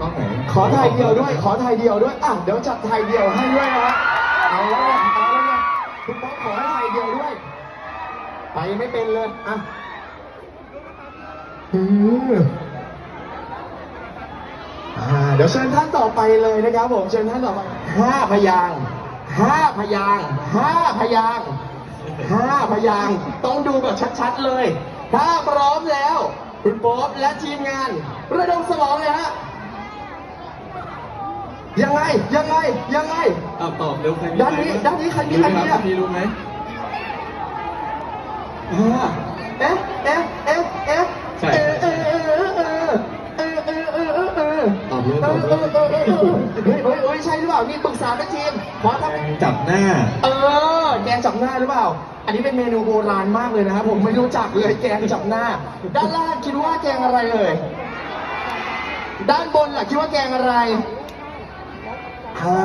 กล้องไหนขอถ่ายเดียวด้วย ขอถ่ายเดียวด้วย อะ เดี๋ยวจัดถ่ายเดียวให้ด้วยนะฮะเอาแล้วไงเอาแล้วไงคุณป๊อกขอให้ถ่ายเดียวด้วย ไปไม่เป็นเลย อะอืมอ่า เดี๋ยวเชิญท่านต่อไปเลยนะครับผม เชิญท่านต่อไปห้าพยางห้าพยางห้าพยางห้าพยางต้องดูแบบชัดๆเลย ถ้าพร้อมแล้ว คุณป๊อปและทีมงาน ระดมสมองเลยฮะ ยังไงยังไงยังไงอ้าวตอบเร็วใครมีด้านนี้ด้านนี้ใครมีรู้ไหมใครมีครับอะพี่รู้ไหมอ่าเอ๊ะเอ๊ะเอ๊ะเอ๊ะใช่เอ๊ะเอ๊ะเอ๊ะเอ๊ะเอ๊ะเอ๊ะเอ๊ะเอ๊ะเอ๊ะตอบเลยเอตออบเอเลอยเออเออเออเฮ้ยเฮ้ยเฮ้ยใช่หรือเปล่านี่ปรึกษาแม่ทีมขอทำ จับหน้า เออ แกงจับหน้าหรือเปล่า อันนี้เป็นเมนูโบราณมากเลยนะครับผมไม่รู้จักเลยแกงจับหน้า ด้านล่างคิดว่าแกงอะไรเลย ด้านบนล่ะคิดว่าแกงอะไร อ่า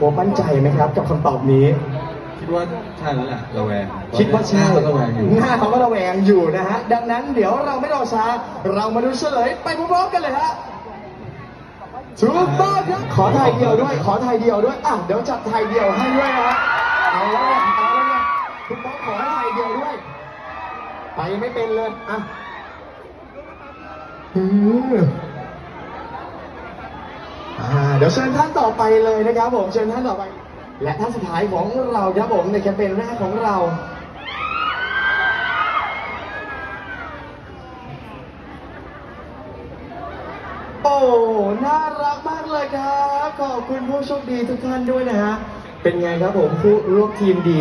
ผมมั่นใจไหมครับ กับคำตอบนี้ คิดว่าใช่แล้วแหละระแวงคิดว่าใช่หน้ระแวงอยู่ หน้าเขาก็ระแวงอยู่นะฮะ ดังนั้นเดี๋ยวเราไม่รอช้า เรามาดูเฉลยไปพร้อมๆกันเลยฮะถูกต้องครับขอถ่ายเดียวด้วย ขอถ่ายเดียวด้วย อะ เดี๋ยวจัดถ่ายเดียวให้ด้วยนะฮะ เอาแล้วไงเอาแล้วไงคุณป๊อกขอให้ถ่ายเดียวด้วย ไปไม่เป็นเลย อะอืมอ่าเดี๋ยวเชิญท่านต่อไปเลยนะครับผม เชิญท่านต่อไป และท่านสุดท้ายของเราครับผมในแคมเปญแรกของเรา โอ้ น่ารักมากเลยครับ ขอบคุณผู้โชคดีทุกท่านด้วยนะฮะ เป็นไงครับผมผู้ร่วมทีมดี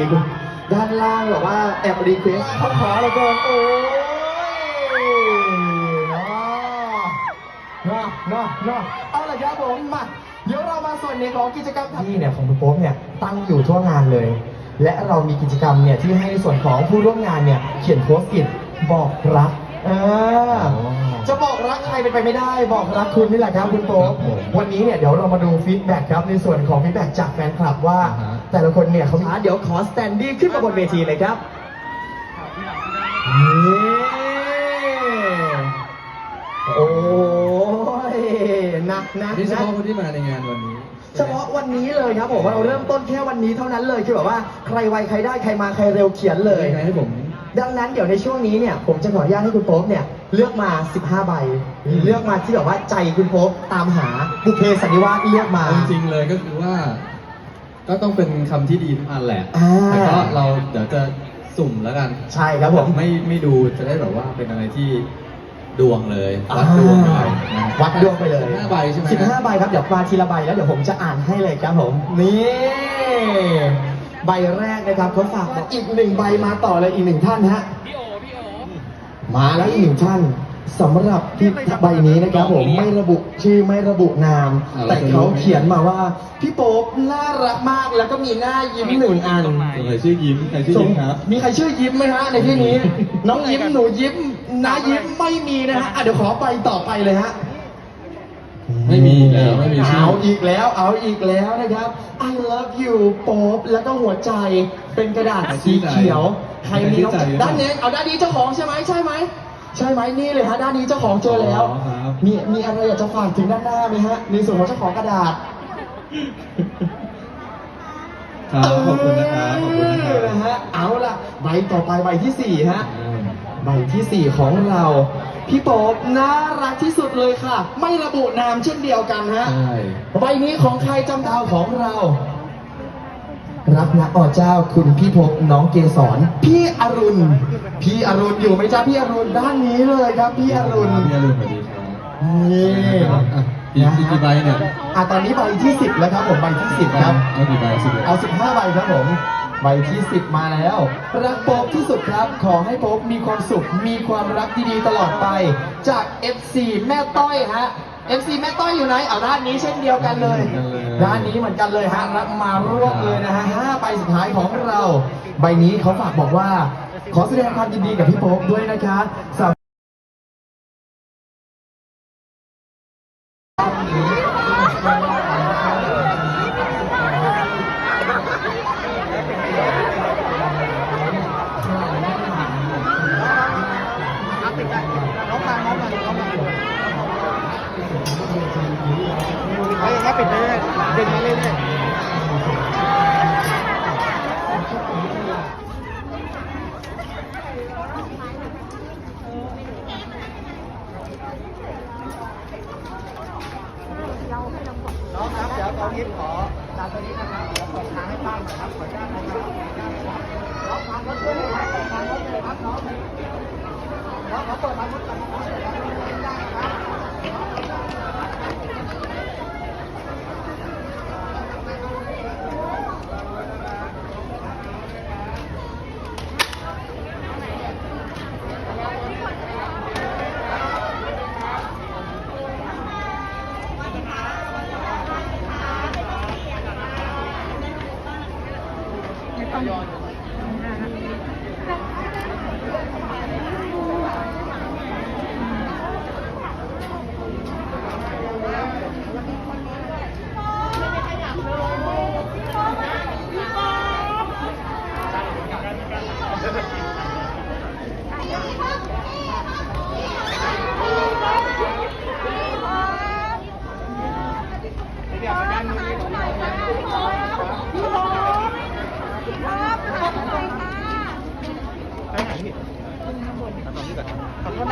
ด้านล่างแบบว่าแอบรีเควสเขาขอเหลยก่อนโอ้ยเนาะเนาะเนาะเอาละครับผมมา ส่วนในของกิจกรรมที่เนี่ยของคุณโป๊ปเนี่ยตั้งอยู่ทั่วงานเลย และเรามีกิจกรรมเนี่ยที่ให้ในส่วนของผู้ร่วมงานเนี่ยเขียนโพสต์อิทบอกรักเออจะบอกรักใครเป็นไปไม่ได้ บอกรักคุณนี่แหละครับคุณโป๊ปครับผมวันนี้เนี่ยเดี๋ยวเรามาดูฟีดแบ็กครับในส่วนของฟีดแบ็กจากแฟนคลับว่าอ่าฮะแต่ละคนเนี่ยเขาเดี๋ยวขอสแตนดี้ขึ้นมาบนเวทีเลยครับนี่โอ้ยหนักหนักนี่เฉหนักพาะคนที่มาในงานวันนี้ เฉพาะวันนี้เลยครับผมว่าเราเริ่มต้นแค่วันนี้เท่านั้นเลยคือแบบว่าใครไวใครได้ใครมาใครเร็วเขียนเลย ยังไงให้ผม ดังนั้นเดี๋ยวในช่วงนี้เนี่ยผมจะขออนุญาตให้คุณโป๊ปเนี่ยเลือกมา 15 ใบ อืม เลือกมาที่แบบว่าใจคุณโป๊ปตามหาบุพเพสันนิวาสเลือกมาเอาจริงๆเลยก็คือว่า ก็ต้องเป็นคำที่ดีทุกอันแหละ อ่า แต่ก็เราเดี๋ยวจะสุ่มแล้วกันใช่ครับผม ไม่ไม่ดูจะได้แบบว่าเป็นอะไรที่ ดวงเลยวัดดวงเลยนะวัดดวงไปเลยสิบห้าใบใช่ไหมสิบห้าใบครับ เดี๋ยวมาทีละใบแล้วเดี๋ยวผมจะอ่านให้เลยครับผม นี่ ใบแรกนะครับเขาฝากบอกอีกหนึ่งใบมาต่อเลยอีกหนึ่งท่านฮะมาแล้วอีกหนึ่งท่านสำหรับที่ใบนี้นะครับผมไม่ระบุชื่อไม่ระบุนามอ่าแต่เขาเขียนมาว่า พี่โป๊ปน่ารักมากแล้วก็มีหน้ายิ้มหนึ่งอันใครชื่อยิ้มใครชื่อยิ้มครับ มีใครชื่อยิ้มไหมฮะในที่นี้ น้องยิ้มหนูยิ้ม น้ายิ้มไม่มีนะฮะอะเดี๋ยวขอไปต่อไปเลยฮะ ไม่มีอีกแล้วไม่มีชื่อ เอาอีกแล้วเอาอีกแล้วนะครับ I love you โป๊ปแล้วก็หัวใจเป็นกระดาษสีเขียว ใครมีน้องด้านนี้เอาด้านนี้เจ้าของใช่ไหมใช่ไหมใช่ไหมนี่เลยฮะด้านนี้เจ้าของเจอแล้ว อ๋อครับ มีมีอะไรอยากจะฝากถึงด้านหน้าไหมฮะในส่วนของเจ้าของกระดาษ ครับขอบคุณนะครับขอบคุณนะคเออรับ นะฮะเอาล่ะใบต่อไปใบที่สี่ฮะอืม ใบที่ 4 ของเรา พี่โป๊ปน่ารักที่สุดเลยค่ะ ไม่ระบุนามเช่นเดียวกันฮะ ใช่ใบนี้ของใครจำดาวของเรา รักนะอ๋อเจ้าคุณพี่พบน้องเกสรพี่อรุณ พี่อรุณอยู่ไหมจ๊ะพี่อรุณด้านนี้เลยครับ พี่อรุณพี่อรุณสวัสดีครับนี่อะอีกอีกกี่ใบเนี่ยอะตอนนี้ใบที่ 10 แล้วครับผมใบที่ 10 ครับ เอากี่ใบสิบเอา15 ใบครับผม ใบที่ 10 มาแล้ว รักโป๊ปที่สุดครับ ขอให้โป๊ปมีความสุข มีความรักดีๆตลอดไป จาก FC แม่ต้อยฮะ FC แม่ต้อยอยู่ไหนเอาด้านนี้เช่นเดียวกันเลย ด้านนี้เหมือนกันเลยฮะ รับมารวบเลยนะฮะห้าใบสุดท้ายของเรา ใบนี้เขาฝากบอกว่า ขอแสดงความยินดีกับพี่โป๊ปด้วยนะคะ น้องขอเปิดมาพุทธกันนะครับ ตอนนี้ ก็